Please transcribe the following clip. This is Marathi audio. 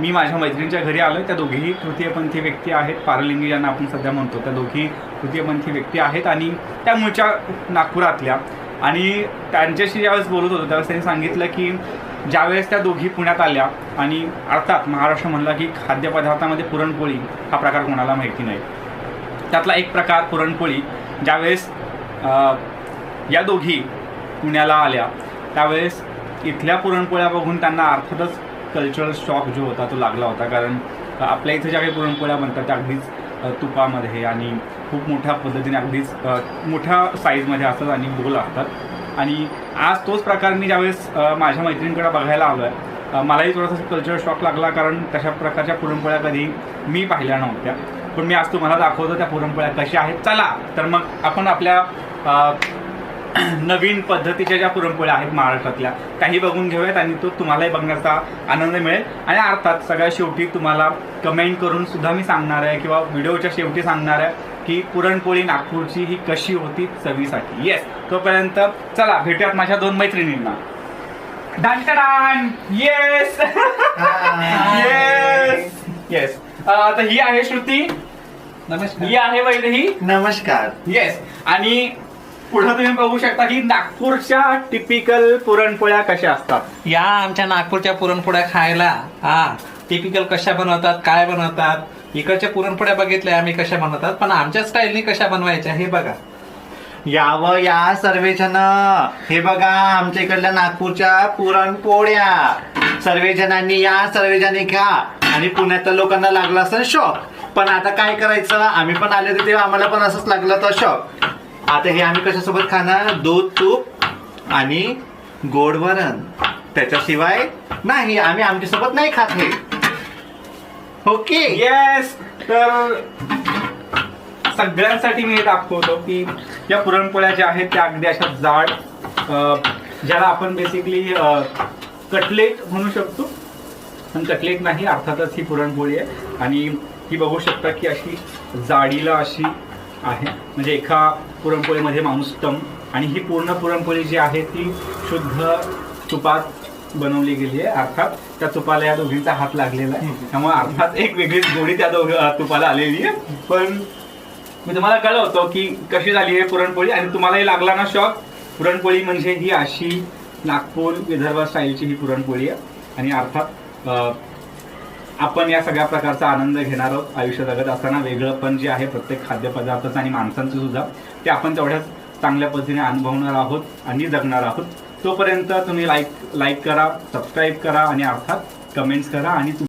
मी माझ्या मैत्रिणीच्या घरी आलो आहे त्या दोघीही तृतीयपंथी व्यक्ती आहेत. पारलिंगी ज्यांना आपण सध्या म्हणतो त्या दोघी तृतीयपंथी व्यक्ती आहेत आणि त्या मूळच्या नागपुरातल्या. आणि त्यांच्याशी ज्यावेळेस बोलत होतो त्यावेळेस त्यांनी सांगितलं की ज्यावेळेस त्या दोघी पुण्यात आल्या आणि अर्थात महाराष्ट्र म्हणला की खाद्यपदार्थामध्ये पुरणपोळी हा प्रकार कोणाला माहिती नाही. त्यातला एक प्रकार पुरणपोळी ज्यावेळेस या दोघी पुण्याला आल्या त्यावेळेस इथल्या पुरणपोळ्या बघून त्यांना अर्थातच कल्चरल शॉक जो होता तो लागला होता. कारण आपल्या इथं ज्या काही पुरणपोळ्या बनतात त्या अगदीच तुपामध्ये आणि खूप मोठ्या पद्धतीने अगदीच मोठ्या साईजमध्ये असतात आणि गोल असतात. आणि आज तोच प्रकार मी ज्यावेळेस माझ्या मैत्रिणीकडे बघायला आलो आहे मलाही थोडासा कल्चरल शॉक लागला कारण तशा प्रकारच्या पुरणपोळ्या कधी मी पाहिल्या नव्हत्या. पण मी आज तुम्हाला दाखवतो त्या पुरणपोळ्या कशा आहेत. चला तर मग आपण आपल्या नवीन पद्धतीच्या ज्या पुरणपोळ्या आहेत महाराष्ट्रातल्या काही बघून घेऊयात आणि तो तुम्हालाही बघण्याचा आनंद मिळेल. आणि अर्थात सगळ्यात शेवटी तुम्हाला कमेंट करून सुद्धा मी सांगणार आहे किंवा व्हिडिओच्या शेवटी सांगणार आहे की पुरणपोळी नागपूरची ही कशी होती चवीसाठी. येस तोपर्यंत चला भेटूयात माझ्या दोन मैत्रिणींना. डान येस येस येस तर ही आहे श्रुती. ही आहे वैदेही. नमस्कार. येस आणि पुढे तुम्ही बघू शकता की नागपूरच्या टिपिकल पुरणपोळ्या कशा असतात. या आमच्या नागपूरच्या पुरणपोळ्या खायला हा टिपिकल कशा बनवतात काय बनवतात इकडच्या पुरणपोळ्या बघितल्या आम्ही कशा बनवतात पण आमच्या स्टाईलनी कशा बनवायच्या हे बघा. यावं या सर्वेजण. हे बघा आमच्या इकडल्या नागपूरच्या पुरणपोळ्या. सर्वेजणांनी या सर्वेजणी खा. आणि पुण्यातल्या लोकांना लागला असं शॉक. पण आता काय करायचं? आम्ही पण आले होते तेव्हा आम्हाला पण असंच लागलं तर शॉक. आता हे आम्ही कशासोबत खाणार? दूध तूप आणि गोड वरण. त्याच्याशिवाय नाही आम्ही आमच्यासोबत नाही खात हे. ओके? येस तर सगळ्यांसाठी मी हे दाखवतो की या पुरणपोळ्या ज्या आहेत त्या अगदी अशा जाड ज्याला आपण बेसिकली कटलेट म्हणू शकतो. पण कटलेट नाही अर्थातच ही पुरणपोळी आहे. आणि ही बघू शकता की अशी जाडीला अशी आहे. म्हणजे एका पुरणपोळीमध्ये माणूस आणि ही पूर्ण पुरणपोळी जी आहे ती शुद्ध तुपात बनवली गेली आहे. अर्थात त्या तुपाला या दोघींचा हात लागलेला आहे. त्यामुळे अर्थात एक वेगळीच गोडी त्या दोघ तुपाला आलेली आहे. पण मी तुम्हाला कळवतो की कशी झाली आहे पुरणपोळी आणि तुम्हालाही लागला ना शॉक? पुरणपोळी म्हणजे ही अशी नागपूर विदर्भ स्टाईलची ही पुरणपोळी आहे. आणि अर्थात आपण या सगळ्या प्रकारचा आनंद घेणार आहोत आयुष्य जगत असताना. वेगळं पण जे आहे प्रत्येक खाद्यपदार्थाचं आणि माणसांचं सुद्धा ते आपण तेवढ्याच चांगल्या पद्धतीने अनुभवणार आहोत आणि जगणार आहोत. तोपर्यंत तुम्ही लाईक लाईक करा सबस्क्राईब करा आणि अर्थात कमेंट्स करा आणि